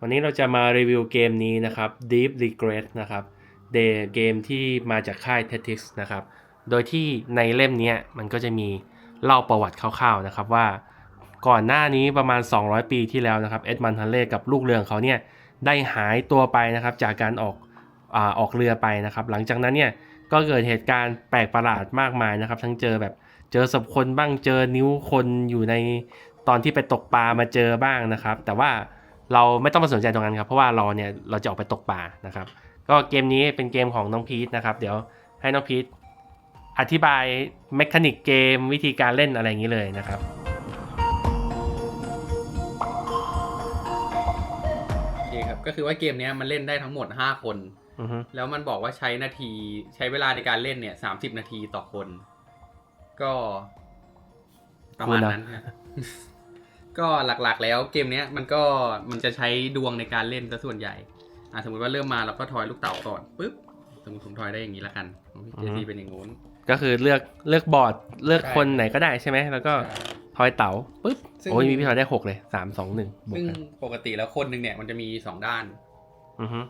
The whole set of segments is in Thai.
วันนี้เราจะมารีวิวเกมนี้นะครับ Deep Regret นะครับเดเกมที่มาจากค่าย Tetris นะครับ โดยที่ในเล่มนี้มันก็จะมีเล่าประวัติคร่าวๆนะครับว่าก่อนหน้านี้ประมาณ 200 ปีที่แล้วนะครับเอ็ดมันฮันเล่กับลูกเรือของเขาเนี่ยได้หายตัวไปนะครับจากการออกอาออกเรือไปนะครับ หลังจากนั้นเนี่ยก็เกิดเหตุการณ์แปลกประหลาดมากมายนะครับ ทั้งเจอแบบเจอศพคนบ้างเจอนิ้วคนอยู่ในตอนที่ไปตกปลามาเจอบ้างนะครับ แต่ว่า เราไม่ต้องมาสนใจตรงนั้นครับ เพราะว่าเราเนี่ยเราจะออกไปตกปลานะครับ ก็เกมนี้เป็นเกมของน้องพีทนะครับ เดี๋ยวให้น้องพีทอธิบายเมคานิกเกมวิธีการเล่นอะไรอย่างนี้เลยนะครับโอเคครับก็คือว่าเกมเนี้ยมันเล่นได้ทั้งหมด 5 คนอือฮึแล้วมันบอกว่าใช้นาทีใช้เวลาในการเล่นเนี่ยสามสิบนาทีต่อคน ก็ประมาณนั้นครับ ก็หลักๆ แล้วเกมเนี้ยมันก็มันจะใช้ดวงในการเล่นซะส่วนใหญ่อะสมมติว่าเริ่มมาเราก็ทอยลูกเต๋าก่อนปุ๊บสมมติผมทอยได้อย่างนี้ละกันของพี่เจซีเป็นอย่างงู้น ก็คือเลือกเลือกบอร์ดเลือกใช่คนไหนก็ได้ใช่ไหมแล้วก็ทอยเต๋าปุ๊บซึ่ง โอ้ยมีพี่ทอยได้หกเลยสามสองหนึ่งบวกซึ่งกันปกติแล้วคนหนึ่งเนี่ยมันจะมีสองด้านอือฮึ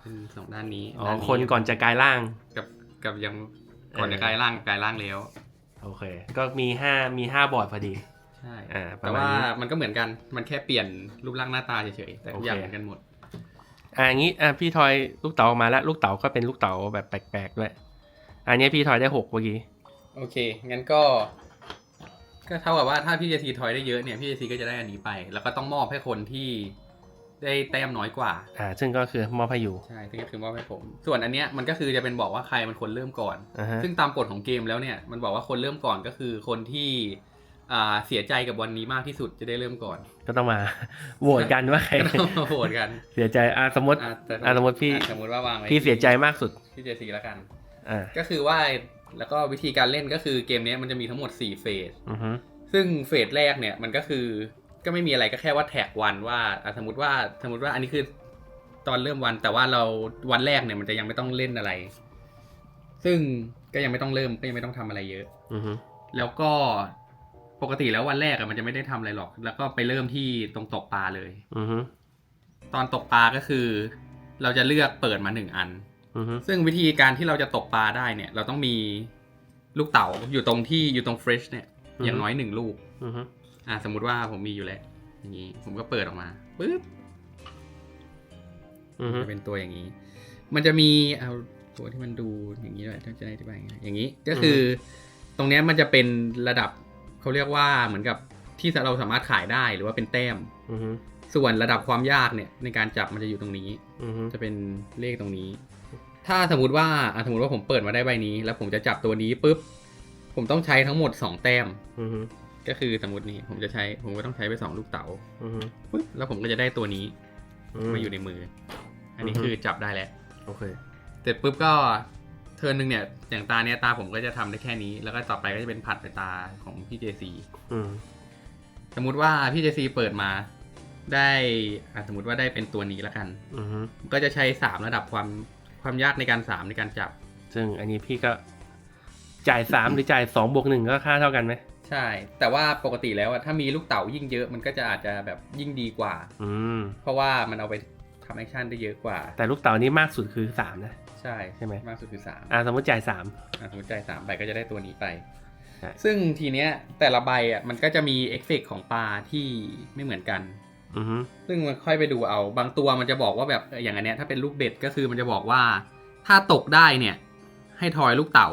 เป็นสองด้านนี้อ๋อด้าคนก่อนจะกลายร่าง กับกับยังก่อนเออจะกลายร่างกลายร่างแล้ว โอเค ก็มีห้ามีห้าบอร์ดพอดี ใช่อ่าประแต่มาณว่านี้ มันก็เหมือนกันมันแค่เปลี่ยนรูปร่างหน้าตาเฉยๆแต่ทุกอย่างโอเค เหมือนกันหมด อ่างี้อะพี่ทอยลูกเต๋าออกมาแล้วลูกเต๋าก็เป็นลูกเต๋าแบบแปลกๆด้วยอันนี้พี่ทอยได้หกเมื่อกี้โอเค งั้นก็ ก็เท่ากับว่าถ้าพี่เจทีทอยได้เยอะเนี่ย พี่เจทีก็จะได้อันนี้ไป แล้วก็ต้องมอบให้คนที่ได้แต้มน้อยกว่า อ่า ซึ่งก็คือมอบให้อยู่ใช่ซึ่งก็คือมอบให้ผม ส่วนอันเนี้ยมันก็คือจะเป็นบอกว่าใครมันคนเริ่มก่อน อ่าฮะซึ่งตามกฎของเกมแล้วเนี่ย มันบอกว่าคนเริ่มก่อนก็คือคนที่อ่า เสียใจกับวันนี้มากที่สุดจะได้เริ่มก่อน ก็ต้องมาโหวตกันว่าใครก็ต้องมาโหวตกัน เสียใจอะสมมติอะแต่อะสมมติพี่อะสมมติว่าวางไว้พี่เสียใจมากสุดพี่เจซีแล้วกันอ่าก็คือว่าแล้วก็วิธีการเล่นก็คือเกมเนี้ยมันจะมีทั้งหมด4เฟสอือฮึซึ่งเฟสแรกเนี่ยมันก็คือก็ไม่มีอะไรก็แค่ว่าแท็กวันว่าอะสมมติว่าสมมติว่าอันนี้คือตอนเริ่มวันแต่ว่าเราวันแรกเนี่ยมันจะยังไม่ต้องเล่นอะไร ซึ่งก็ยังไม่ต้องเริ่มก็ยังไม่ต้องทำอะไรเยอะ อือฮึแล้วก็ ปกติแล้ววันแรกอะมันจะไม่ได้ทำอะไรหรอก แล้วก็ไปเริ่มที่ตรงตกปลาเลย อือฮึตอนตกปลาก็คือ เราจะเลือกเปิดมาหนึ่งอัน อือฮึซึ่งวิธีการที่เราจะตกปลาได้เนี่ย เราต้องมีลูกเต๋าอยู่ตรงที่อยู่ตรงเฟรชเนี่ย อย่างน้อยหนึ่งลูก อือฮึอ่าสมมุติว่าผมมีอยู่แล้วอย่างนี้ ผมก็เปิดออกมาปึ๊บอือฮึจะเป็นตัวอย่างนี้ มันจะมีเอาตัวที่มันดูอย่างนี้ด้วยถ้าจะได้อธิบายยังไงอย่างนี้ก็คืออตรงเนี้ยมันจะเป็นระดับ เขาเรียกว่าเหมือนกับที่เราสามารถขายได้หรือว่าเป็นแต้มอือฮึส่วนระดับความยากเนี่ยในการจับมันจะอยู่ตรงนี้อือฮึจะเป็นเลขตรงนี้ ถ้าสมมติว่าอะสมมติว่าผมเปิดมาได้ใบนี้ แล้วผมจะจับตัวนี้ปุ๊บผมต้องใช้ทั้งหมด2แต้มอือฮึก็คือสมมตินี่ผมจะใช้ ผมก็ต้องใช้ไป2ลูกเต๋าอือฮึปุ๊บแล้วผมก็จะได้ตัวนี้มาอยู่ในมือ อันนี้อือฮึคือจับได้แล้วโอเคเสร็จปุ๊บก็เทิร์นหนึ่งเนี่ยอย่างตาเนี้ยตาผมก็จะทำได้แค่นี้ แล้วก็ต่อไปก็จะเป็นผัดไปตาของพี่เจซีอืมสมมติว่าพี่เจซีเปิดมา ได้อะสมมติว่าได้เป็นตัวนี้แล้วกันอือฮึก็จะใช้3ระดับความความยากในการ3ในการจับ ซึ่งอันนี้พี่ก็จ่ายสามหรือจ่ายสองบวกหนึ่งก็ค่าเท่ากันไหมใช่ แต่ว่าปกติแล้วอะถ้ามีลูกเต๋ายิ่งเยอะมันก็จะอาจจะแบบยิ่งดีกว่า อืมเพราะว่ามันเอาไปทำแอคชั่นได้เยอะกว่า แต่ลูกเต๋านี้มากสุดคือสามนะ ใช่ใช่ไหมมากสุดคือสามอ่าสมมติจ่ายสามอะสมมติใจายสามใบก็จะได้ตัวนี้ไปใช่ซึ่งทีเนี้ยแต่ละใบอะมันก็จะมีเอฟเฟกต์ของปลาที่ไม่เหมือนกัน อือฮึซึ่งมันค่อยไปดูเอา บางตัวมันจะบอกว่าแบบเอออย่างอันเนี้ยถ้าเป็นลูกเบ็ดก็คือมันจะบอกว่า ถ้าตกได้เนี่ย ให้ทอยลูกเต๋า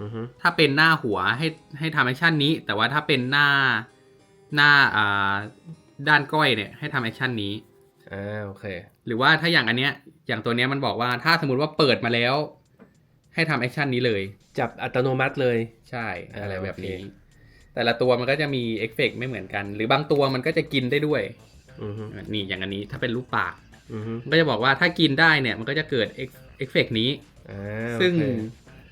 อือฮึถ้าเป็นหน้าหัวให้ให้ทำแอคชั่นนี้ แต่ว่าถ้าเป็นหน้าหน้าอ่าด้านก้อยเนี่ยให้ทำแอคชั่นนี้ อ่าโอเค หรือว่าถ้าอย่างอันเนี้ย อย่างตัวเนี้ยมันบอกว่าถ้าสมมติว่าเปิดมาแล้ว ให้ทำแอคชั่นนี้เลย จับอัตโนมัติเลย ใช่อ่าอะไรแบบนี้โอเคแต่ละตัวมันก็จะมีเอฟเฟกต์ไม่เหมือนกัน หรือบางตัวมันก็จะกินได้ด้วยอือฮึนี่อย่างอันนี้ถ้าเป็นลูกปากอือฮึมันก็จะบอกว่าถ้ากินได้เนี่ย มันก็จะเกิดเอฟเฟกต์นี้อ่าซึ่งโอเค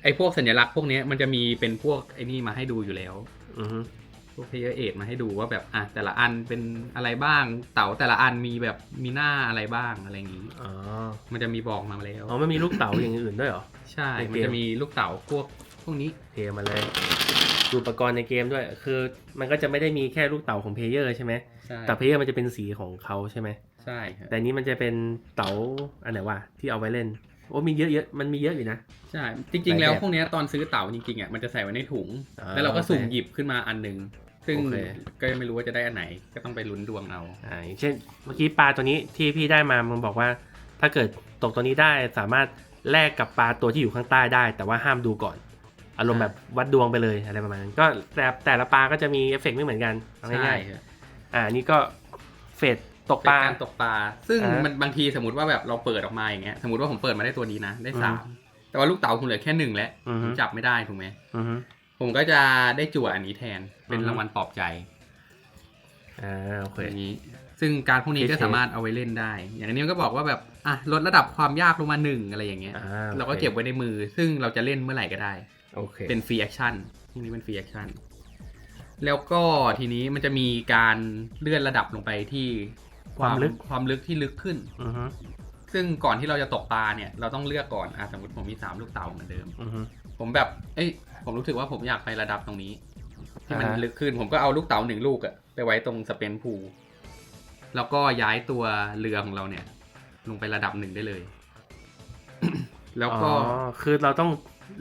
ไอ้พวกสัญลักษณ์พวกเนี้ยมันจะมีเป็นพวกไอ้นี่มาให้ดูอยู่แล้ว อือฮึพวกเพย์เอทมาให้ดูว่าแบบอะแต่ละอันเป็นอะไรบ้าง เต๋าแต่ละอันมีแบบมีหน้าอะไรบ้างอะไรอย่างนี้ อ๋อมันจะมีบอกมาแล้ว อ๋อมันมีลูกเต๋าอย่างอื่นด้วยเหรอ ใช่ ในเกม มันจะมีลูกเต๋าพวกพวกนี้ เทมาเลยดูอุปกรณ์ในเกมด้วย คือมันก็จะไม่ได้มีแค่ลูกเต๋าของเพลเยอร์ใช่ไหมใช่แต่เพลเยอร์มันจะเป็นสีของเขาใช่ไหม ใช่ใช่ครับแต่อันนี้มันจะเป็นเต๋าอันไหนวะที่เอาไว้เล่น โอ้มีเยอะเยอะมันมีเยอะอยู่นะ ใช่ จริง ๆ แล้วหลายแบบพวกเนี้ยตอนซื้อเต่าจริงๆอะมันจะใส่ไว้ในถุงอ่าแล้วเราก็สุ่มโอเคหยิบขึ้นมาอันหนึ่ง ซึ่งโอเค ก็ยังไม่รู้ว่าจะได้อันไหน ก็ต้องไปลุ้นดวงเอา อ่าอย่างเช่นเมื่อกี้ปลาตัวนี้ที่พี่ได้มามึงบอกว่า ถ้าเกิดตกตัวนี้ได้สามารถแลกกับปลาตัวที่อยู่ข้างใต้ได้ แต่ว่าห้ามดูก่อน อารมณ์แบบวัดดวงไปเลยอะไรประมาณนั้นก็แต่แต่ละปลาก็จะมีเอฟเฟกต์ไม่เหมือนกันเอาใช่ง่ายครับๆอ่านี่ก็เฟดตกเป็นปลา การตกปลา ซึ่งอ่ามัมันบางทีสมมติว่าแบบเราเปิดออกมาอย่างเงี้ย สมมติว่าผมเปิดมาได้ตัวนี้นะ ได้อืมสามแต่ว่าลูกเต๋าคุณเหลือแค่หนึ่งแล้วอือฮึ ผมจับไม่ได้ถูกไหม อือฮึ ผมก็จะได้จั่วอันนี้แทนเป็นอือฮึ รางวัลปลอบใจอ่าโอเค อย่างนี้ ซึ่งการพวกนี้ก็เท่ๆสามารถเอาไว้เล่นได้ อย่างอันนี้มันก็บอกว่าแบบอะลดระดับความยากลงมาหนึ่งอะไรอย่างเงี้ย อ่าโอคเราก็เก็บไว้ในมือ ซึ่งเราจะเล่นเมื่อไหร่ก็ได้ โอเคเป็นฟรีแอคชั่นที่นี้เป็นฟรีแอคชั่น แล้วก็ทีนี้มันจะมีการเลื่อนระดับลงไปที่ความลึกความลึกที่ลึกขึ้น อือฮึซึ่งก่อนที่เราจะตกปลาเนี่ย เราต้องเลือกก่อนอะสมมติผมมีสามลูกเต๋าเหมือนเดิม อือฮึ ผมแบบ เอ้ย ผมรู้สึกว่าผมอยากไประดับตรงนี้ ที่มันอ่าฮะ ลึกขึ้น ผมก็เอาลูกเต๋าหนึ่งลูกอะไปไว้ตรงสเปนพูลแล้วก็ย้ายตัวเรือของเราเนี่ย ลงไประดับหนึ่งได้เลย แล้วก็ อ๋อคือเราต้อง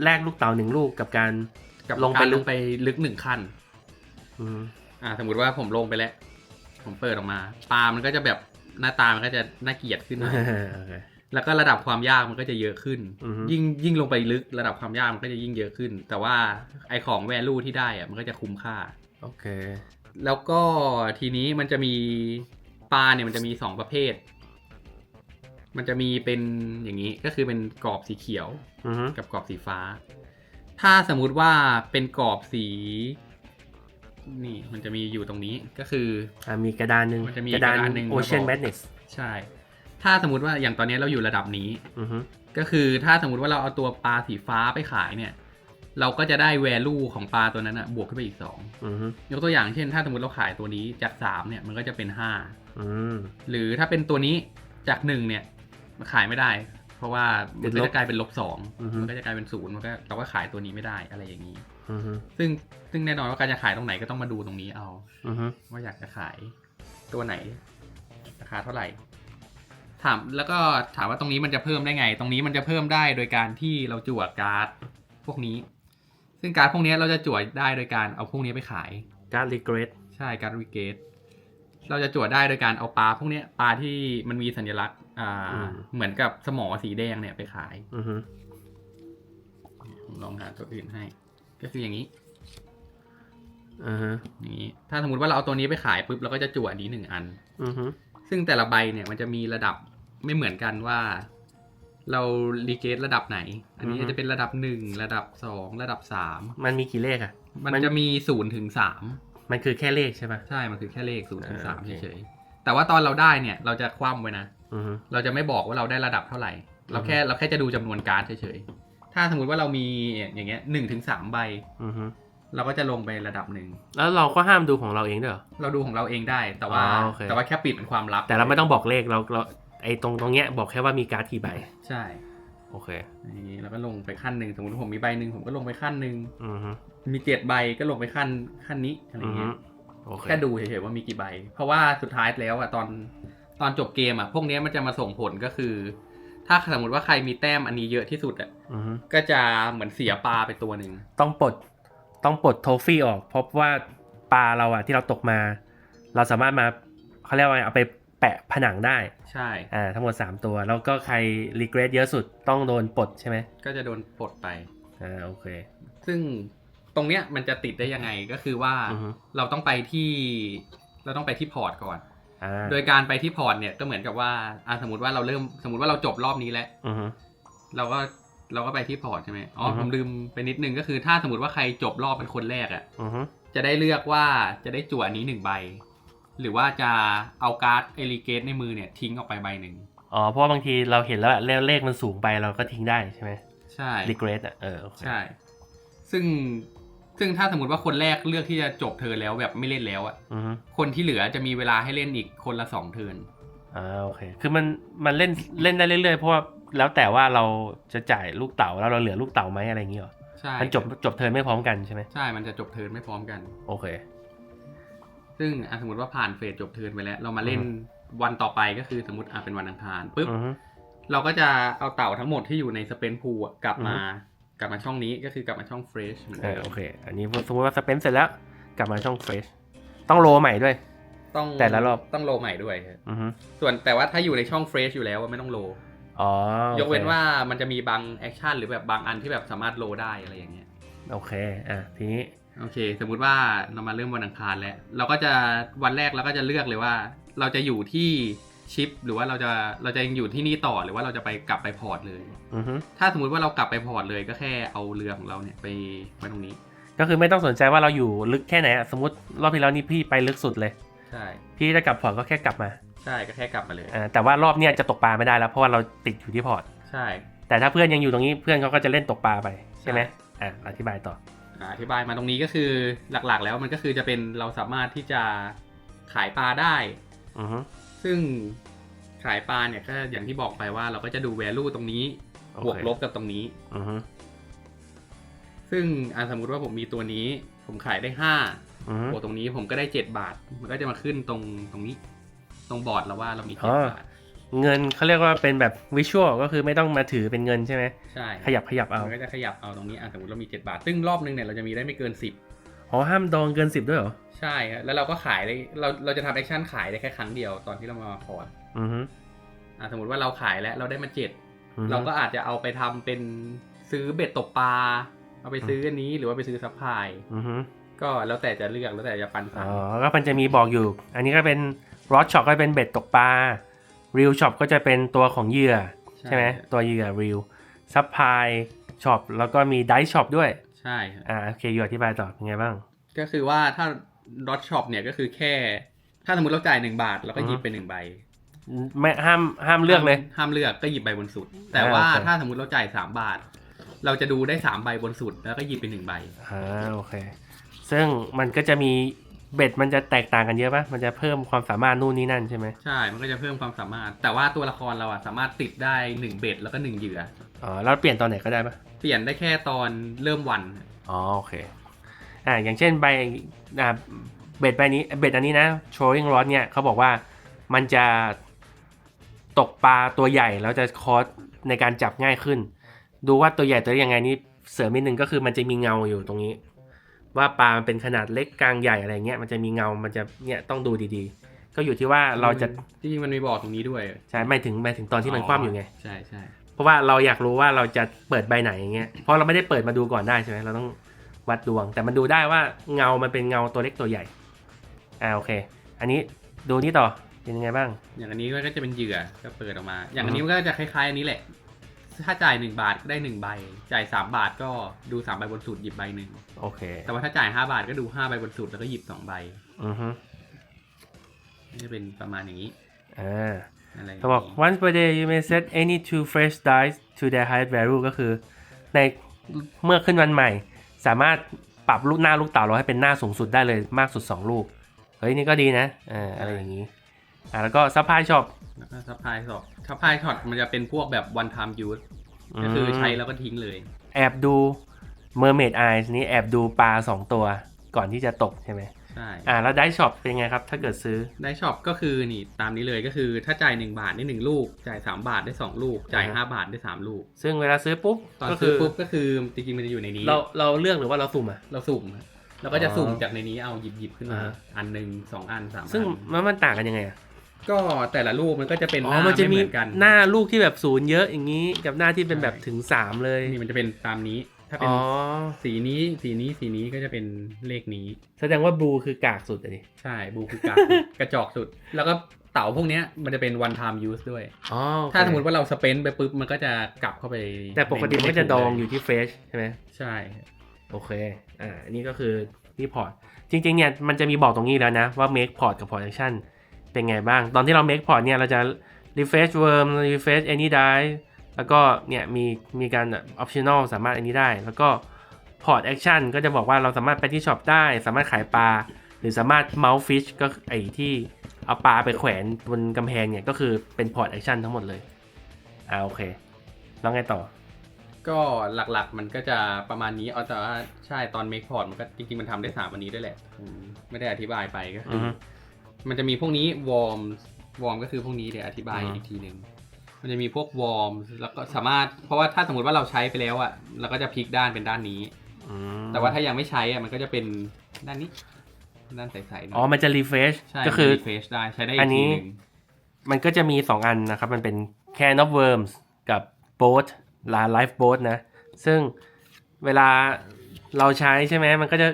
แลกลูกเต๋าหนึ่งลูกกับการ กับลงไปการลึลก งไปลึกหนึ่งขั้น อืมอ่า สมมติว่าผมลงไปแล้ว ผมเปิดออกมา ปลามันก็จะแบบหน้าตามันก็จะน่าเกลียดขึ้นมาโอเค แล้วก็ระดับความยากมันก็จะเยอะขึ้นอือฮึยิ่งยิ่งลงไปลึกระดับความยากมันก็จะยิ่งเยอะขึ้น แต่ว่าไอของแวลูที่ได้อะมันก็จะคุ้มค่า โอเค แล้วก็ทีนี้มันจะมีปลาเนี่ยมันจะมีสองประเภท มันจะมีเป็นอย่างนี้ก็คือเป็นกรอบสีเขียวอือฮึกับกรอบสีฟ้า ถ้าสมมุติว่าเป็นกรอบสี นี่มันจะมีอยู่ตรงนี้ก็คืออ่ามีกระดานหนึ่งมันจะมีกระดานกระดานหนึ่ง Ocean มาบอก Madness ใช่ ถ้าสมมติว่าอย่างตอนนี้เราอยู่ระดับนี้ อือฮึก็คือถ้าสมมติว่าเราเอาตัวปลาสีฟ้าไปขายเนี่ย เราก็จะได้ value ของปลาตัวนั้นอะบวกขึ้นไปอีกสองอือฮึยกตัวอย่างเช่น ถ้าสมมติเราขายตัวนี้จากสามเนี่ยมันก็จะเป็นห้าอืม หรือถ้าเป็นตัวนี้จากหนึ่งเนี่ยมันขายไม่ได้ เพราะว่ามันติดลก็บจะกลายเป็นลบสองอือฮึ มันก็จะกลายเป็นศูนย์มันก็เราก็ขายตัวนี้ไม่ได้อะไรอย่างนี้ อือฮึซึ่งซึ่งแน่นอนว่าการจะขายตรงไหนก็ต้องมาดูตรงนี้เอา อือฮึว่าอยากจะขายตัวไหน ราคาเท่าไหร่ ถามแล้วก็ถามว่าตรงนี้มันจะเพิ่มได้ไง ตรงนี้มันจะเพิ่มได้โดยการที่เราจั่วการ์ดพวกนี้ ซึ่งการ์ดพวกนี้เราจะจั่วได้โดยการเอาพวกนี้ไปขายการ์ดรีเกรดใช่การ์ดวิเกตเราจะจั่วได้โดยการเอาปลาพวกเนี้ยปลาที่มันมีสัญลักษณ์อ่าเหมือนกับสมอสีแดงเนี่ยไปขายอือฮึผมลองหาตัวอื่นให้ ก็คืออย่างนี้อือฮึอย่างนี้ ถ้าสมมติว่าเราเอาตัวนี้ไปขายปุ๊บเราก็จะจั่วอันนี้หนึ่งอัน อือฮึซึ่งแต่ละใบเนี่ยมันจะมีระดับ ไม่เหมือนกันว่า เรารีเกตระดับไหน อันนี้จะเป็นระดับหนึ่งระดับสองระดับสามมันมีกี่เลขอะมันมันจะมีศูนย์ถึงสามมันคือแค่เลขใช่ป่ะ ใช่มันคือแค่เลขศูนย์ถึงสามอ่าโอเค เฉยๆแต่ว่าตอนเราได้เนี่ย เราจะคว่ำไว้นะ อือฮึ เราจะไม่บอกว่าเราได้ระดับเท่าไหร่ เราแค่อือฮึเราแค่จะดูจำนวนการ์ดเฉยๆ ถ้าสมมติว่าเรามีอย่างเงี้ยหนึ่งถึงสามใบ อือฮึ เราก็จะลงไประดับหนึ่ง แล้วเราก็ห้ามดูของเราเองด้วยเหรอ เราดูของเราเองได้ แต่ว่า อ๋อโอเค แต่ว่าแค่ปิดเป็นความลับแต่เราไม่ต้องบอกเลขเราเรา ไอ้ตรงตรงเนี้ยบอกแค่ว่ามีการ์ดกี่ใบใช่โอเคอย่างนี้เราก็ลงไปขั้นหนึ่งสมมติว่าผมมีใบหนึ่งผมก็ลงไปขั้นหนึ่งอือฮึมีเจ็ดใบก็ลงไปขั้นขั้นนี้อะไรอือฮึเงี้ยโอเคแค่ดูเฉยๆว่ามีกี่ใบ เพราะว่าสุดท้ายแล้วอะตอนตอนจบเกมอะพวกเนี้ยมันจะมาส่งผลก็คือ ถ้าสมมติว่าใครมีแต้มอันนี้เยอะที่สุดอะอือฮึก็จะเหมือนเสียปลาไปตัวหนึ่งต้องปลดต้องปลดโทฟี่ออกเพราะว่าปลาเราอะที่เราตกมา เราสามารถมาเขาเรียกว่าไงเอาไป แปะผนังได้ ใช่ อ่าทั้งหมด 3 ตัว แล้วก็ใครรีเกรดเยอะสุดต้องโดนปลดใช่ไหม ก็จะโดนปลดไป อ่าโอเค ซึ่งตรงเนี้ยมันจะติดได้ยังไงก็คือว่าอือฮึ เราต้องไปที่เราต้องไปที่พอร์ตก่อน อ่าโดยการไปที่พอร์ตเนี่ยก็เหมือนกับว่าอะสมมติว่าเราเริ่มสมมติว่าเราจบรอบนี้แล้ว อือฮึ เราก็เราก็ไปที่พอร์ตใช่ไหมอ๋ออือฮึ ผมลืมไปนิดนึงก็คือถ้าสมมติว่าใครจบรอบเป็นคนแรกอะ่ะ อือฮึจะได้เลือกว่าจะได้จั่วอันนี้หนึ่งใบ หรือว่าจะเอาการ์ดเอลิเกตในมือเนี่ยทิ้งออกไปใบหนึ่งอ๋อ เพราะว่าบางทีเราเห็นแล้วอะเลขเลขมันสูงไปเราก็ทิ้งได้ใช่ไหมใช่รีเกรดอะเออโอเคใช่ ซึ่งซึ่งถ้าสมมติว่าคนแรกเลือกที่จะจบเทิร์นแล้วแบบไม่เล่นแล้วอะ่ะอือฮึคนที่เหลือจะมีเวลาให้เล่นอีกคนละสองเทิร์นอ่าโอเค คือมันมันเล่นเล่นได้เรื่อยๆ เพราะว่าแล้วแต่ว่าเราจะจ่ายลูกเต๋าแล้วเราเหลือลูกเต๋าไหมอะไรอย่างเงี้ยหรอใช่ มันจบจบเทิร์นไม่พร้อมกันใช่ไหมใช่ มันจะจบเทิร์นไม่พร้อมกัน โอเค ซึ่งอะสมมติว่าผ่านเฟสจบเทิร์นไปแล้ว เรามาเล่นวันต่อไปก็คือสมมติอะเป็นวันอังคารปุ๊บอือฮึเราก็จะเอาเต่าทั้งหมดที่อยู่ในสเปนพูลกลับมาอือฮึกลับมาช่องนี้ก็คือกลับมาช่องเฟรชเหมือนเอเดิอมโอเค อันนี้สมมติว่าสเปนเสร็จแล้วกลับมาช่องเฟรชต้องโลใหม่ด้วย ต้องแต่ละรอบต้องโลใหม่ด้วยครับอือฮึส่วนแต่ว่าถ้าอยู่ในช่องเฟรชอยู่แล้วไม่ต้องโลอ๋อยกเว้นว่ามันจะมีบางแอคชั่นหรือแบบบางอันที่แบบสามารถโลได้อะไรอย่างเงี้ย โอเค อะ ทีนี้ โอเค สมมุติว่าเรามาเริ่มวันอังคารแล้ว เราก็จะวันแรกเราก็จะเลือกเลยว่า เราจะอยู่ที่ชิป หรือว่าเราจะเราจะยังอยู่ที่นี่ต่อหรือว่าเราจะไปกลับไปพอร์ตเลยอือฮึถ้าสมมุติว่าเรากลับไปพอร์ตเลยก็แค่เอาเรือของเราเนี่ยไปไว้ตรงนี้ ก็คือไม่ต้องสนใจว่าเราอยู่ลึกแค่ไหนอะสมมติรอบที่แล้วนี่พี่ไปลึกสุดเลย ใช่พี่จะกลับพอร์ตก็แค่กลับมาใช่ก็แค่กลับมาเลย อ่าแต่ว่ารอบเนี้ยจะตกปลาไม่ได้แล้วเพราะว่าเราติดอยู่ที่พอร์ต ใช่ แต่ถ้าเพื่อนยังอยู่ตรงนี้เพื่อนเขาก็จะเล่นตกปลาไปใช่ไหมใช่อะอธิบายต่อ อ่าอธิบายมาตรงนี้ก็คือหลักๆ แล้วมันก็คือจะเป็นเราสามารถที่จะขายปลาได้ อือฮึซึ่งขายปลาเนี่ยก็อย่างที่บอกไปว่าเราก็จะดู value ตรงนี้โอเคบวกลบกับตรงนี้ อือฮึซึ่งอ่าสมมุติว่าผมมีตัวนี้ ผมขายได้ห้าอือฮึ บวกตรงนี้ผมก็ได้เจ็ดบาท มันก็จะมาขึ้นตรงตรงนี้ ตรงบอร์ดแล้วว่าเรามีอ๋เจ็ดอบาท เงินเขาเรียกว่าเป็นแบบวิชวลก็คือไม่ต้องมาถือเป็นเงินใช่ไหมใช่ขยับขยับเอามันก็จะขยับเอาตรงนี้อะสมมติเรามีเจ็ดบาท ซึ่งรอบนึงเนี่ยเราจะมีได้ไม่เกินสิบอ๋อห้ามดองเกินสิบด้วยเหรอ ใช่ครับแล้วเราก็ขายได้เราเราจะทำแอคชั่นขายได้แค่ครั้งเดียวตอนที่เรามาพอร์ตอือฮึอะสมมติว่าเราขายแล้วเราได้มาเจ็ดอือฮึเราก็อาจจะเอาไปทำเป็นซื้อเบ็ดตกปลาเอาไปซื้ออันนี้หรือว่าไปซื้อซัพพลายอือฮึก็แล้วแต่จะเลือกแล้วแต่จะปันสันอ๋อก็มันจะมีบอกอยู่ อันนี้ก็เป็นรอ d ช็อปก็เป็นเบ็ดตกปลา ริวช็อปก็จะเป็นตัวของเหยื่อใช่ไหมตัวเหยื่อริวซับพายช็อปแล้วก็มีไดช็อปด้วยใช่ครับอ่าโอเคอยู่อธิบายต่อเป็นไงบ้าง ก็คือว่าถ้าดอทช็อปเนี่ยก็คือแค่ ถ้าสมมติเราจ่ายหนึ่งบาทเราก็หยิบไปหนึ่งใบไม่ห้ามห้ามเลือกเลย ห้ามเลือกก็หยิบใบบนสุด แต่อ่าว่าโอเคถ้าสมมติเราจ่ายสามบาท เราจะดูได้สามใบบนสุดแล้วก็หยิบไปหนึ่งใบอ่าโอเค ซึ่งมันก็จะมี เบ็ดมันจะแตกต่างกันเยอะปะมันจะเพิ่มความสามารถนู่นนี่นั่นใช่ไหมใช่ มันก็จะเพิ่มความสามารถ แต่ว่าตัวละครเราอะสามารถติดได้หนึ่งเบ็ดแล้วก็หนึ่งเหยื่อ อ๋อแล้วเปลี่ยนตอนไหนก็ได้ปะเปลี่ยนได้แค่ตอนเริ่มวัน อ๋อโอเค อ่าอย่างเช่นใบอ่าเบ็ดใบนี้เบ็ดอันนี้นะ trolling rod เนี่ยเขาบอกว่ามันจะตกปลาตัวใหญ่แล้วจะคอสในการจับง่ายขึ้น ดูว่าตัวใหญ่ตัวเล็กยังไงนี่เสริมนิดนึงก็คือมันจะมีเงาอยู่ตรงนี้ ว่าปลามันเป็นขนาดเล็กกลางใหญ่อะไรเงี้ยมันจะมีเงา มันจะเนี่ยต้องดูดีๆ ก็อยู่ที่ว่าเราจะจริงๆมันมีบอกตรงนี้ด้วยใช่ไม่ถึงไม่ถึงตอนที่มันคว่ำอยู่ไง ใช่ใช่เพราะว่าเราอยากรู้ว่าเราจะเปิดใบไหนอย่างเงี้ยเพราะเราไม่ได้เปิดมาดูก่อนได้ใช่ไหมเราต้องวัดดวง แต่มันดูได้ว่าเงา มันเป็นเงาตัวเล็กตัวใหญ่อ่าโอเค อันนี้ดูนี่ต่อเป็นยังไงบ้าง อย่างอันนี้ก็จะเป็นเหยื่อก็เปิดออกมา อย่างอันนี้มันก็จะคล้ายๆอันนี้แหละ ถ้าจ่ายหนึ่งบาทก็ได้หนึ่งใบ จ่ายสามบาทก็ดูสามใบบนสุดหยิบใบหนึ่ง โอเค แต่ว่าถ้าจ่ายห้าบาทก็ดูห้าใบบนสุดแล้วก็หยิบสองใบอือฮึนี่จะเป็นประมาณอย่างนี้อ่าอะไรอย่างเขาบอกนี้ once per day you may set any two fresh dice to their highest value ก็คือ ในเมื่อขึ้นวันใหม่ สามารถปรับลูกหน้าลูกเต่าเราให้เป็นหน้าสูงสุดได้เลยมากสุด 2 ลูก เฮ้ยนี่ก็ดีนะอ่าอะไรอย่างนี้ อ่าแล้วก็ซัพพลายช็อปแล้วก็ซัพพลายช็อตซัพพลายช็อตมันจะเป็นพวกแบบ one time use ก็คือใช้แล้วก็ทิ้งเลย แอบดู Mermaid Eyes นี้แอบดูปลา2ตัวก่อนที่จะตกใช่ไหมใช่อ่าแล้วได้ช็อปเป็นไงครับ ถ้าเกิดซื้อได้ช็อปก็คือนี่ตามนี้เลยก็คือถ้าจ่ายหนึ่งบาทได้หนึ่งลูก จ่ายสามบาทได้สองลูก จ่ายอ่าฮะห้าบาทได้สามลูก ซึ่งเวลาซื้อปุ๊บตอนก็ซื้อปุ๊บก็คือจริงๆมันจะอยู่ในนี้ เราเราเลือกหรือว่าเราสุ่มอะเราสุ่มอะเราก็จะอ๋อสุ่มจากในนี้เอาหยิบหยิบขึ้นมาอ่าฮะอันหนึ่งสองอันสามอันซึ่งมันมันต่างกันยังไงอะ ก็แต่ละลูกมันก็จะเป็นอ๋หอน้ามันจะไม่มีเหมือนกันหน้าลูกที่แบบศูนย์เยอะอย่างนี้ กับหน้าที่เป็นแบบใช่ถึง3เลยนี่มันจะเป็นตามนี้ ถ้าเป็นอ๋อสีนี้สีนี้สีนี้ก็จะเป็นเลขนี้ แสดงว่าบลูคือกากสุดอะดิใช่บูคือกากกระจอกสุด แล้วก็เต่าพวกเนี้ยมันจะเป็น one time use ด้วย อ๋อโอเคถ้าสมมติว่าเราสเปนไปปุ๊บมันก็จะกลับเข้าไปแต่ปกติมันก็จะดองอยู่ที่เฟสใช่ไหม ใช่ โอเค อ่า อันนี้ก็คือที่พอร์ต จริงๆ เนี่ย มันจะมีบอกตรงนี้แล้วนะว่า make port กับ port action เป็นไงบ้าง ตอนที่เรา make port เนี่ยเราจะ refresh worm refresh any die แล้วก็เนี่ยมีมีการ optional สามารถอันนี้ได้ แล้วก็ port action ก็จะบอกว่าเราสามารถไปที่ช็อปได้ สามารถขายปลา หรือสามารถ mount fish ก็คือไอ้ที่เอาปลาไปแขวนบนกำแพงเนี่ยก็คือเป็น port action ทั้งหมดเลย อ่าโอเค แล้วไงต่อ ก็หลักๆมันก็จะประมาณนี้เอาแต่ว่าใช่ตอน make port มันก็จริงๆ มันทำได้สามวันนี้ด้วยแหละอืมไม่ได้อธิบายไปก็คือออฮึ มันจะมีพวกนี้ warm วอร์มก็คือพวกนี้เดี๋ยวอธิบายอืมอีกทีหนึ่งมันจะมีพวกวอร์มแล้วก็สามารถ เพราะว่าถ้าสมมติว่าเราใช้ไปแล้วอะเราก็จะพลิกด้านเป็นด้านนี้อืมแต่ว่าถ้ายังไม่ใช้อะมันก็จะเป็นด้านนี้ ด้านใสๆหน่ยอ๋อมันจะรีเฟรชใช่ก็คือรีเฟรชได้ใช้ได้อัอีนกนี้ทีหนึ่งมันก็จะมี2อันนะครับ มันเป็น Can of Worms กับ Boat ลา Life Boat นะ ซึ่งเวลาเราใช้ใช่ไหมมันก็จะ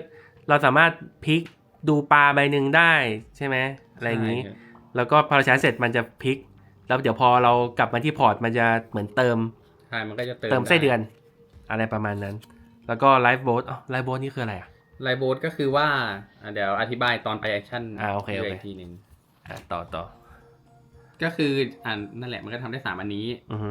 เราสามารถพลิก ดูปลาใบหนึ่งได้ใช่ไหมอะไรอย่างนี้ใช่แล้วก็พอเราใช้เสร็จมันจะพลิก แล้วเดี๋ยวพอเรากลับมาที่พอร์ตมันจะเหมือนเติมใช่มันก็จะเติมเติมไส้เดือน อะไรประมาณนั้น แล้วก็ Life Boat อ๋อ Life Boat นี่คืออะไรอะไลโบสก็คือว่าอะเดี๋ยวอธิบายตอนไปแอคชั่นอ่าโอเคโอเคอีกทีหนึ่งอะต่อต่อก็คืออ่านั่นแหละมันก็ทำได้สามอันนี้อือฮึ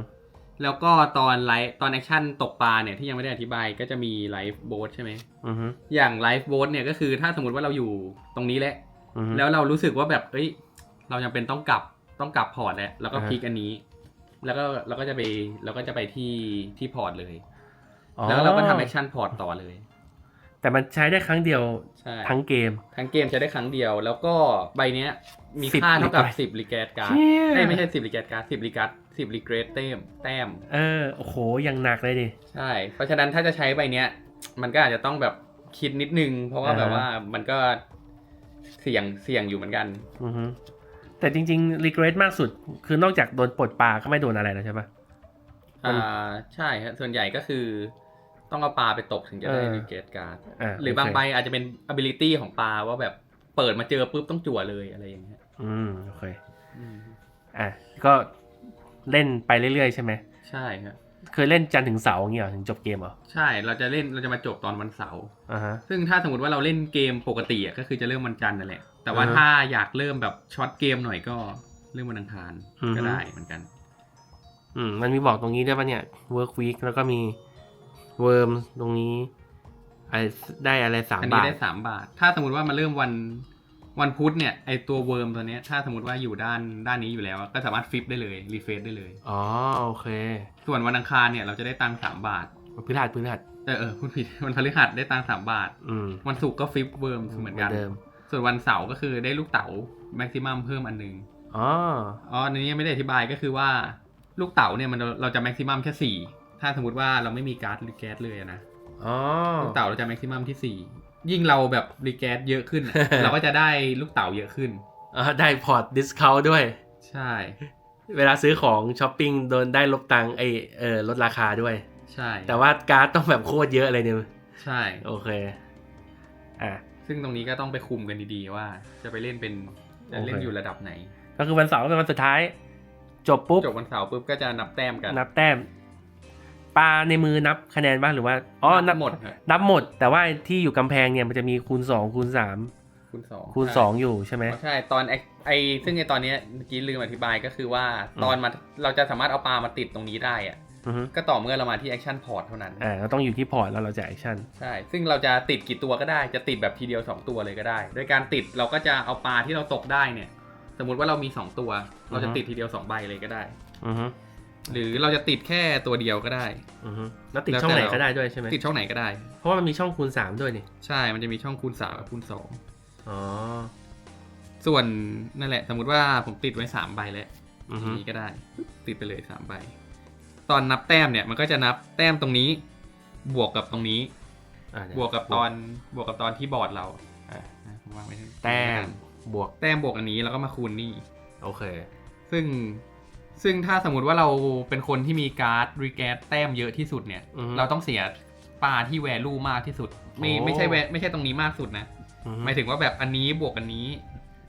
แล้วก็ตอนไลฟ์ตอนแอคชั่นตกปลาเนี่ยที่ยังไม่ได้อธิบายก็จะมีไลฟ์โบ๊ทใช่ไหมอือฮึอย่างไลฟ์โบ๊ทเนี่ยก็คือถ้าสมมติว่าเราอยู่ตรงนี้แหละ อือฮึ แล้วเรารู้สึกว่าแบบ เอ้ย เราจำเป็นต้องกลับต้องกลับพอร์ตแล้วแล้วก็อ่าฮะ พลิกอันนี้ แล้วก็เราก็จะไปเราก็จะไปที่ที่พอร์ตเลย อ๋อแล้วเราก็ทำแอคชั่นพอร์ตต่อเลย แต่มันใช้ได้ครั้งเดียวใช่ทั้งเกม ทั้งเกมใช้ได้ครั้งเดียว แล้วก็ใบเนี้ยมี10ค่าเท่ากับ Regret 10รีเกรดการ์ดเชี่ย เอ้ยไม่ใช่ 10รีเกรดการ์ด10รีกา ร์ด10รีเกรดเต็มแต้ม เออโอ้โหยังหนักเลยดิ ใช่ เพราะฉะนั้นถ้าจะใช้ใบเนี้ย มันก็อาจจะต้องแบบคิดนิดนึง เพราะว่าอ่าฮะแบบว่ามันก็เสี่ยงเสี่ยงอยู่เหมือนกัน อือฮึแต่จริงๆ regret มากสุด คือนอกจากโดนปลดปลาก็ไม่โดนอะไรแล้วใช่ปะมันอ่าใช่ฮะส่วนใหญ่ก็คือต้องเอาปลาไปตกถึงจะได้เออรีเกตการ์ดอ่าหรือบางโเคใบอาจจะเป็น ability ของปลาว่าแบบเปิดมาเจอปุ๊บต้องจั่วเลยอะไรอย่างเงี้ย อืมโอเคอืมอะก็ เล่นไปเรื่อยๆใช่ไหมใช่ครับเคยเล่นจันทร์ถึงเสาร์อย่างเงี้ยเหรอถึงจบเกมเหรอใช่เราจะเล่นเราจะมาจบตอนวันเสาร์อ่าฮะ ซึ่งถ้าสมมติว่าเราเล่นเกมปกติอะก็คือจะเริ่มวันจันทร์นั่นแหละแต่ว่าอ่าฮะถ้าอยากเริ่มแบบช็อตเกมหน่อยก็เริ่มวันอังคารอือฮึ ก็ได้เหมือนกัน อืมมันมีบอกตรงนี้ด้วยปะเนี่ย work week แล้วก็มี worm ตรงนี้ไอได้อะไรสามอันนี้บาท ได้สามบาท ถ้าสมมติว่ามาเริ่มวัน วันพุธเนี่ยไอตัวเวิร์มตัวเนี้ยถ้าสมมติว่าอยู่ด้านด้านนี้อยู่แล้ว ก็สามารถฟลิปได้เลยรีเฟซได้เลย อ๋อโอเค ส่วนวันอังคารเนี่ยเราจะได้ตังค์สามบาทพฤหัสพฤหัสเออเออพูดผิดวันพฤหัสได้ตังค์สามบาท อืมวันศุกร์ก็ฟลิปเวิร์มเหมือนกัน เดิมส่วนวันเสาร์ก็คือได้ลูกเต๋าแม็กซิมัมเพิ่มอันหนึงอ๋ออ๋ออันนี้ยังไม่ได้อธิบายก็คือว่าลูกเต๋าเนี่ยมันเราจะแม็กซิมัมแค่สี่ถ้าสมมติว่าเราไม่มีการ์ดหรือแก๊สเลยอะนะอ๋อลูกเต๋าเราจะแม็กซิมัมที่สี่ ยิ่งเราแบบรีแก๊สเยอะขึ้นอะเราก็จะได้ลูกเต๋าเยอะขึ้นอ่าได้พอร์ตดิสคาวด้วย ใช่ เวลาซื้อของช้อปปิ้งโดนได้ลบตังค์ไอเออลดราคาด้วย ใช่ แต่ว่าการ์ดต้องแบบโคตรเยอะเลยเนี่ยใช่ โอเค อะ ซึ่งตรงนี้ก็ต้องไปคุมกันดีๆว่า จะไปเล่นเป็นจะเล่นโอเคอยู่ระดับไหน ก็คือวันเสาร์เป็นวันสุดท้าย จบปุ๊บ จบวันเสาร์ปุ๊บก็จะนับแต้มกัน นับแต้ม ปลาในมือนับคะแนนบ้างหรือว่าอ๋อนับหมดครับนับหมด แต่ว่าที่อยู่กำแพงเนี่ยมันจะมีคูณสองคูณสามคูณสองคูณสองอยู่ใช่ไหมอ๋อใช่ตอนไอไอซึ่งในตอนเนี้ยเมื่อกี้ลืมอธิบายก็คือว่าอืมตอนมาเราจะสามารถเอาปลามาติดตรงนี้ได้อะอือฮึก็ต่อเมื่อเรามาที่แอคชั่นพอร์ตเท่านั้นอ่าเราต้องอยู่ที่พอร์ตแล้วเราจะแอคชั่นใช่ ซึ่งเราจะติดกี่ตัวก็ได้จะติดแบบทีเดียว 2 ตัวเลยก็ได้ โดยการติดเราก็จะเอาปลาที่เราตกได้เนี่ย สมมุติว่าเรามี 2 ตัว เราจะอือฮึติดทีเดียว2ใบเลยก็ได้อือฮึ หรือเราจะติดแค่ตัวเดียวก็ได้อือฮึแล้วติดแล้วช่องไหนแต่เราก็ได้ด้วยใช่ไหมติดช่องไหนก็ได้ เพราะว่ามันมีช่องคูณสามด้วยนี่ ใช่ มันจะมีช่องคูณ3กับคูณอ๋อ2ส่วนนั่นแหละ สมมุติว่าผมติดไว้3ใบแล้วอือฮึนี้ก็ได้ ติดไปเลย3ใบ ตอนนับแต้มเนี่ย มันก็จะนับแต้มตรงนี้ บวกกับตรงนี้อะเดี๋ยบวกกับตอน บวกกับตอนที่บอร์ดเราอะอะผมวางไว้ที่แต้ม บวก แต้มบวกอันนี้แล้วก็มาคูณนี่ โอเค ซึ่ง ซึ่งถ้าสมมติว่าเราเป็นคนที่มีการ์ดรีแกสแต้มเยอะที่สุดเนี่ย อือฮึ เราต้องเสียปลาที่แวลูมากที่สุด ไม่โอ้ ไม่ใช่แวไม่ใช่ตรงนี้มากสุดนะอือฮึ หมายถึงว่าแบบอันนี้บวกอันนี้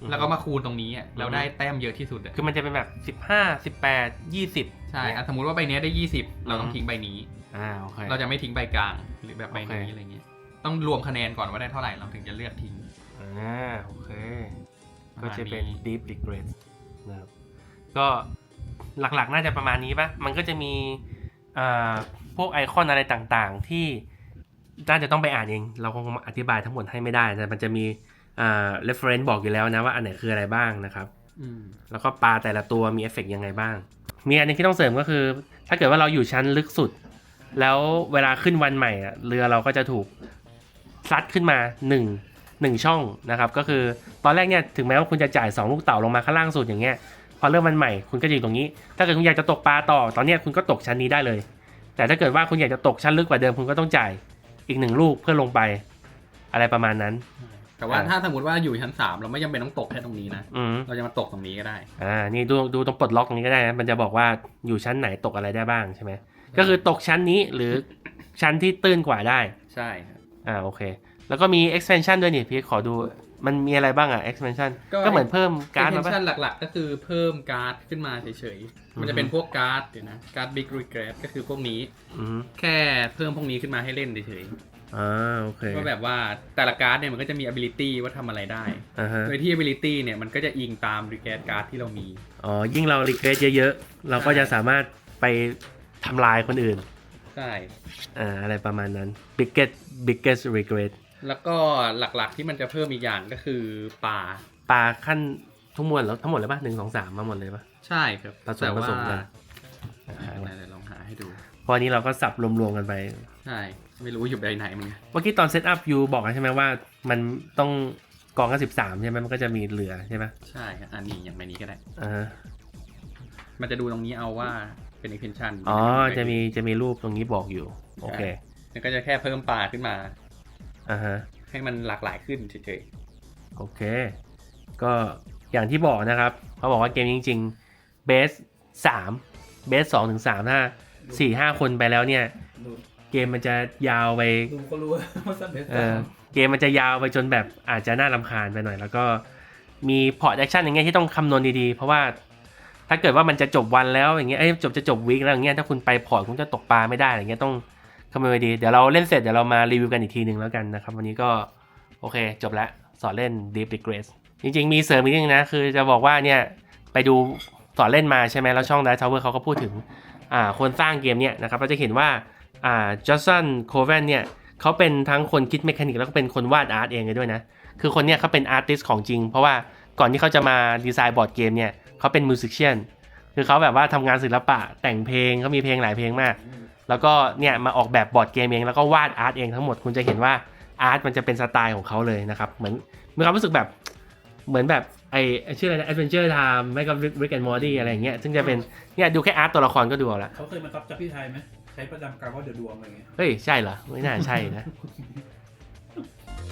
อือฮึ แล้วก็มาคูณตรงนี้อะเราอือฮึได้แต้มเยอะที่สุดอะคือมันจะเป็นแบบสิบห้าสิบแปดยี่สิบใช่อะสมมติว่าใบเนี้ยได้ 20 เราต้องทิ้งใบนี้ อ่าโอเค เราจะไม่ทิ้งใบกลาง หรือแบบใบโอเคนี้อะไรเงี้ยต้องรวมคะแนนก่อนว่าได้เท่าไหร่เราถึงจะเลือกทิ้งอ่าโอเคประก็มาณจะเป็นนี้ deep regret นะครับ ก็ หลักๆ น่าจะประมาณนี้ปะมันก็จะมีอ่าพวกไอคอนอะไรต่างๆ ที่น่าจะต้องไปอ่านเอง เราคงอธิบายทั้งหมดให้ไม่ได้แต่มันจะมีอ่า reference บอกอยู่แล้วนะว่าอันไหนคืออะไรบ้างนะครับอืมแล้วก็ปลาแต่ละตัวมีเอฟเฟกต์ยังไงบ้าง มีอันหนึงที่ต้องเสริมก็คือ ถ้าเกิดว่าเราอยู่ชั้นลึกสุด แล้วเวลาขึ้นวันใหม่อะเรือเราก็จะถูกซัดขึ้นมา1หนึ่งช่องนะครับ ก็คือตอนแรกเนี่ยถึงแม้ว่าคุณจะจ่าย 2 ลูกเต่าลงมาข้างล่างสุดอย่างเงี้ยพ อเริ่มวันใหม่คุณก็จะอยู่ตรงนี้ ถ้าเกิดคุณอยากจะตกปลาต่อ ตอนเนี้ยคุณก็ตกชั้นนี้ได้เลย แต่ถ้าเกิดว่าคุณอยากจะตกชั้นลึกกว่าเดิมคุณก็ต้องจ่ายอีกหนึ่งลูกเพื่อลงไป อะไรประมาณนั้น แต่ว่าอ่าถ้าสมมติว่าอยู่ชั้นสามเราไม่จำเป็นต้องตกแค่ตรงนี้นะอืมเราจะมาตกตรงนี้ก็ได้ อ่า นี่ดูดูตรงปลดล็อกตรงนี้ก็ได้นะมันจะบอกว่าอยู่ชั้นไหนตกอะไรได้บ้างใช่ไหมก็คือตกชั้นนี้หรือชั้นที่ตื้นกว่าได้ ใช่ครับอ่าโอเค แล้วก็มี expansion ด้วยนี่พี่ขอดู มันมีอะไรบ้างอะ expansion ก็เหมือนเพิ่มการ์ดมาเอ็กปะชันหลัก ๆ ก็คือเพิ่มการ์ดขึ้นมาเฉยๆ มันจะเป็นพวกการ์ดเดี๋ยวนะ การ์ดบิ๊กรีเกรดก็คือพวกนี้อืมแค่เพิ่มพวกนี้ขึ้นมาให้เล่นเฉยอ่าโอเคๆว่าแบบว่าแต่ละการ์ดเนี่ยมันก็จะมี ability ว่าทำอะไรได้อ่าฮะโดยที่ ability เนี่ยมันก็จะอิงตามรีเกรดการ์ดที่เรามี อ๋อ ยิ่งเรา regret เยอะๆ เราก็จะสามารถไปทำลายคนอื่น ใช่ อ่าอะไรประมาณนั้น biggest biggest regret แล้วก็หลักๆที่มันจะเพิ่มอีกอย่างก็คือป่าปลาขั้นทุกมวลแล้วทั้งหมดเลยปะหนึ่งสองสามมาหมดเลยปะใช่ครับผสมแต่ว่าผสมกันอ่าไหนๆลองหาให้ดู เพราะอันนี้เราก็สับรวมๆกันไป ใช่ ไม่รู้อยู่ใดไหนมึงเมื่อกี้ตอนเซตอัพยูบอกแล้วใช่ไหมว่า มันต้องกองกันสิบสามใช่ไหมมันก็จะมีเหลือใช่ไหมใช่ครับอันนี้อย่างใบนี้ก็ได้ อ่าฮะมันจะดูตรงนี้เอาว่าเป็น extension อ๋อจะมีจะมีรูปตรงนี้บอกอยู่ โอเค มันก็จะแค่เพิ่มป่าขึ้นมา อ่าฮะให้มันหลากหลายขึ้นเฉยโอเค ก็อย่างที่บอกนะครับ เขาบอกว่าเกมจริง ๆ เบสสามเบสสองถึงสามถ้าสี่ห้าคนไปแล้วเนี่ย ดูเกมมันจะยาวไป ดูก็รู้ว่าสัตว์เลี้ยงเออเกมมันจะยาวไปจนแบบอาจจะน่ารำคาญไปหน่อย แล้วก็มีพอร์ตแอคชั่นอย่างเงี้ยที่ต้องคำนวณดีๆ เพราะว่าถ้าเกิดว่ามันจะจบวันแล้วอย่างเงี้ยเอ้ยจบจะจบวีคแล้วอย่างเงี้ยถ้าคุณไปพอร์ตคุณจะตกปลาไม่ได้อะไรเงี้ยต้อง คำนวณดี เดี๋ยวเราเล่นเสร็จเดี๋ยวเรามารีวิวกันอีกทีหนึ่งแล้วกันนะครับ วันนี้ก็โอเคจบแล้วสอนเล่น Deep Regress จริง ๆ มีเสริมอีกนิดนึงนะ คือจะบอกว่าเนี่ยไปดูสอนเล่นมาใช่ไหมแล้วช่อง Dice Tower เขาก็พูดถึงอ่าคนสร้างเกมเนี่ยนะครับเราจะเห็นว่าอ่าจอสันโคเวนเนี่ยเขาเป็นทั้งคนคิดเมคานิกแล้วก็เป็นคนวาดอาร์ตเองเลยด้วยนะ คือคนเนี้ยเขาเป็นอาร์ติสของจริง เพราะว่าก่อนที่เขาจะมาดีไซน์บอร์ดเกมเนี่ยเขาเป็นมิวสิชเชียนคือเขาแบบว่าทำงานศิลปะแต่งเพลงเขามีเพลงหลายเพลงมาก แล้วก็เนี่ยมาออกแบบบอร์ดเกมเอง แล้วก็วาดอาร์ตเองทั้งหมดคุณจะเห็นว่าอาร์ตมันจะเป็นสไตล์ของเขาเลยนะครับ เหมือนมีความรู้สึกแบบเหมือนแบบไอไอ้ชื่ออะไรนะ Adventure Time ไม่ก็ Rick and Morty อะไรอย่างเงี้ยซึ่งจะเป็นเนี่ยดูแค่อาร์ตตัวละครก็ดูเอาละเขาเคยมาซับจับพี่ไทยไหมใช้ประจำการว่าเดือดดวงอะไรเงี้ยเฮ้ย ใช่เหรอ ไม่น่าใช่นะ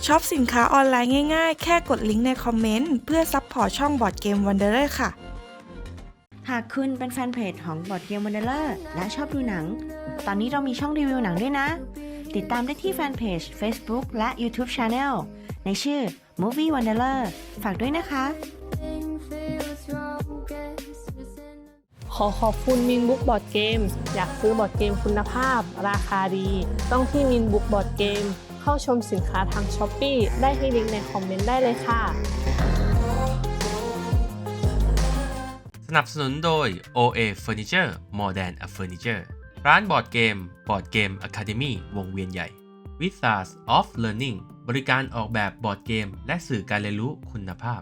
ช็อปสินค้าออนไลน์ง่ายๆ แค่กดลิงก์ในคอมเมนต์ เพื่อซัพพอร์ตช่องบอร์ดเกมวันเดอร์ค่ะ หากคุณเป็นแฟนเพจของบอดเกมวันเดอร์และชอบดูหนัง ตอนนี้เรามีช่องรีวิวหนังด้วยนะ ติดตามได้ที่แฟนเพจ Facebook และ YouTube Channel ในชื่อ Movie Wanderer ฝากด้วยนะคะ ขอขอบคุณมินบุ๊กบอร์ดเกมอยากซื้อบอร์ดเกมคุณภาพ ราคาดี ต้องที่มินบุ๊กบอร์ดเกมเข้าชมสินค้าทางช้อปปีได้ที่ลิงก์ในคอมเมนต์ได้เลยค่ะ นับสนุนโดย OA Furniture More Than a Furniture ร้านบอร์ดเกม Board Game Academy วงเวียนใหญ่ w i z a r d s of Learning บริการออกแบบบอร์ดเกม และสื่อการเรียนรู้คุณภาพ